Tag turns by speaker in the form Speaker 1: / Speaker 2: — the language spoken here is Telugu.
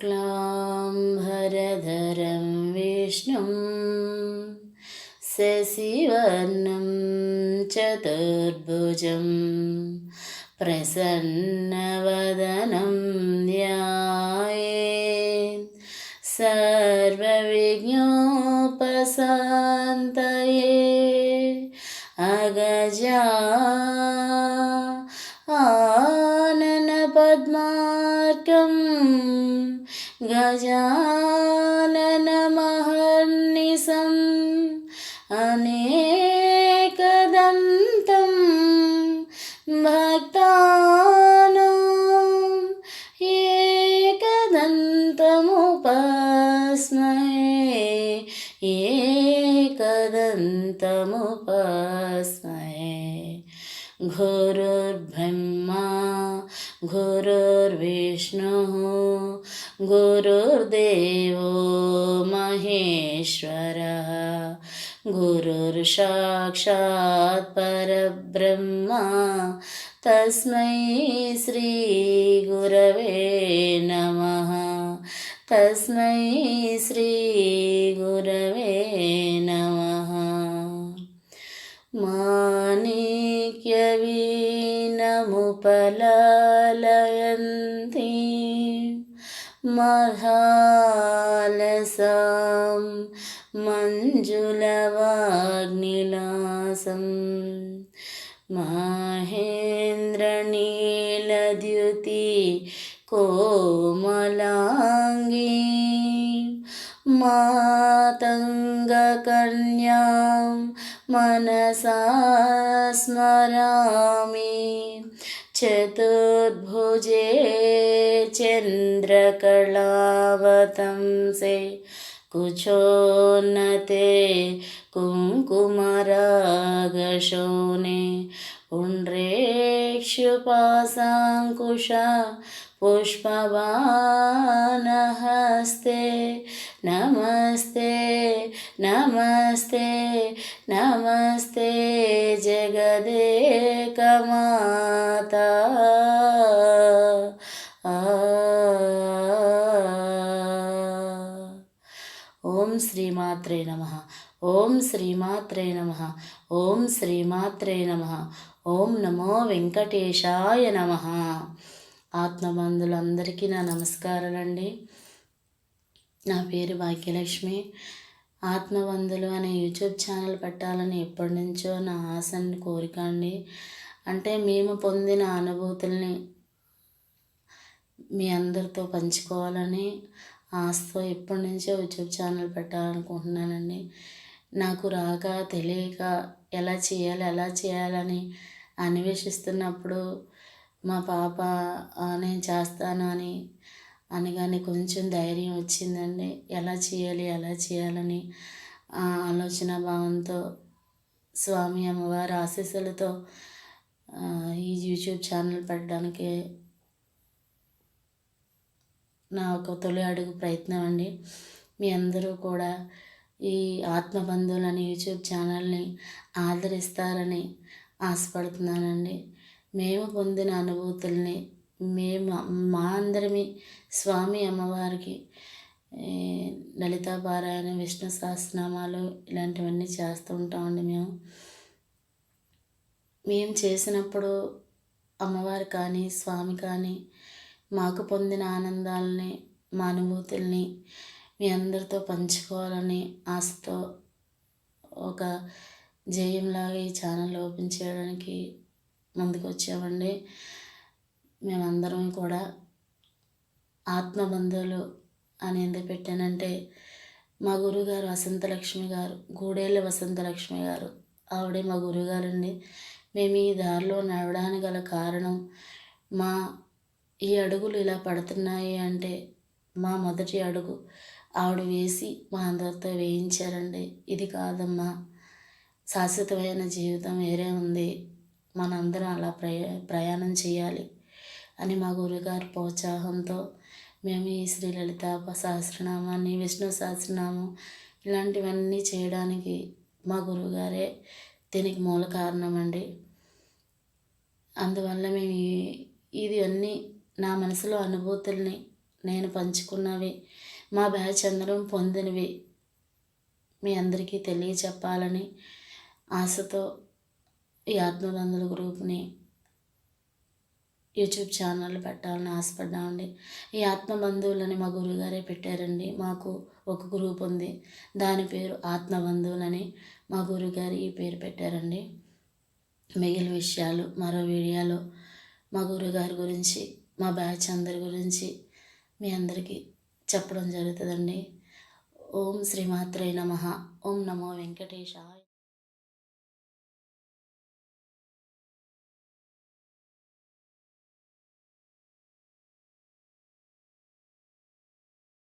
Speaker 1: ശുക്ലാംഭരധരം വിഷ്ണും ശശിവർണം ചതുർഭുജം പ്രസന്നവദനം ധ്യായേ സർവവിജ്ഞോപസാന്തയേ അഗജാ ആനന പത്മാർക്കം गजाननमहर्निशम् अनेकदन्तं भक्तानाम् एकदन्तमुपास्महे एकदन्तमुपास्महे गुरुर्ब्रह्मा गुरुर्विष्णुः गुरुर्देवो महेश्वरः गुरुर्साक्षात् परब्रह्मा तस्मै श्रीगुरवे नमः तस्मै श्रीगुरवे नमः माणिक्यवीनमुपलालयन्ती महालसां मञ्जुलवाग्निलासं महेन्द्रनीलद्युति कोमलाङ्गी मातङ्गकन्यां मनसा स्मरामि चतुर्भुजे चन्द्रकलावतंसे कुचोन्नते कुङ्कुमरागशोने पुण्ड्रेक्षुपासाङ्कुशा पुष्पवानहस्ते నమస్తే నమస్తే నమస్తే జగదేక మాత. ఓం శ్రీమాత్రే నమ. ఓం శ్రీమాత్రే నమ. ఓం శ్రీమాత్రే నమ. ఓం నమో వెంకటేశాయ నమ. ఆత్మబంధులందరికీ నా నమస్కారాలండి. నా పేరు భాగ్యలక్ష్మి. ఆత్మబంధులు అనే యూట్యూబ్ ఛానల్ పెట్టాలని ఎప్పటి నుంచో నా ఆశ కోరిక అండి. అంటే మేము పొందిన అనుభూతుల్ని మీ అందరితో పంచుకోవాలని ఆశతో ఎప్పటి నుంచో యూట్యూబ్ ఛానల్ పెట్టాలనుకుంటున్నానండి. నాకు రాక తెలియక ఎలా చేయాలి ఎలా చేయాలని అన్వేషిస్తున్నప్పుడు మా పాప నేను చేస్తాను అని అనగానే కొంచెం ధైర్యం వచ్చిందండి. ఎలా చేయాలి ఎలా చేయాలని ఆలోచన భావంతో స్వామి అమ్మవారి ఆశీస్సులతో ఈ యూట్యూబ్ ఛానల్ పెట్టడానికి నా ఒక తొలి అడుగు ప్రయత్నం అండి. మీ అందరూ కూడా ఈ ఆత్మబంధువులని యూట్యూబ్ ఛానల్ని ఆదరిస్తారని ఆశపడుతున్నానండి. మేము పొందిన అనుభూతుల్ని మేము మా అందరిమి స్వామి అమ్మవారికి లలితా పారాయణ విష్ణు సహస్రనామాలు ఇలాంటివన్నీ చేస్తూ ఉంటామండి మేము. మేము చేసినప్పుడు అమ్మవారు కానీ స్వామి కానీ మాకు పొందిన ఆనందాలని మా అనుభూతుల్ని మీ అందరితో పంచుకోవాలని ఆశతో ఒక జయంలాగా ఈ ఛానల్ ఓపెన్ చేయడానికి ముందుకు వచ్చామండి మేమందరం కూడా ఆత్మబంధువులు అని ఎందుకు పెట్టానంటే మా గురుగారు వసంతలక్ష్మి గారు గూడేళ్ళ వసంతలక్ష్మి గారు ఆవిడే మా గురుగారండి. మేము ఈ దారిలో నడవడానికి గల కారణం మా ఈ అడుగులు ఇలా పడుతున్నాయి అంటే మా మొదటి అడుగు ఆవిడ వేసి మా అందరితో వేయించారండి. ఇది కాదమ్మా శాశ్వతమైన జీవితం వేరే ఉంది. మనందరం అలా ప్రయా ప్రయాణం చేయాలి. అని మా గురుగారు ప్రోత్సాహంతో మేము ఈ శ్రీలలిత సహస్రనామాన్ని విష్ణు సహస్రనామం ఇలాంటివన్నీ చేయడానికి మా గురువుగారే దీనికి మూల కారణం అండి అందువల్ల మేము ఇది అన్నీ నా మనసులో అనుభూతుల్ని నేను పంచుకున్నవి మా బ్యాచ్ అందరం పొందినవి మీ అందరికీ తెలియచెప్పాలని ఆశతో ఈ ఆత్మబంధుల గ్రూప్ని యూట్యూబ్ ఛానల్ పెట్టాలని ఆశపడ్డామండి ఈ ఆత్మ బంధువులని మా గురువుగారే పెట్టారండి. మాకు ఒక గ్రూప్ ఉంది. దాని పేరు ఆత్మ బంధువులని మా గురువుగారు ఈ పేరు పెట్టారండి. మిగిలిన విషయాలు మరో వీడియోలో మా గురువుగారి గురించి మా బ్యాచ్ అందరి గురించి మీ అందరికీ చెప్పడం జరుగుతుందండి. ఓం శ్రీమాత్రే నమ. ఓం నమో వెంకటేశాయ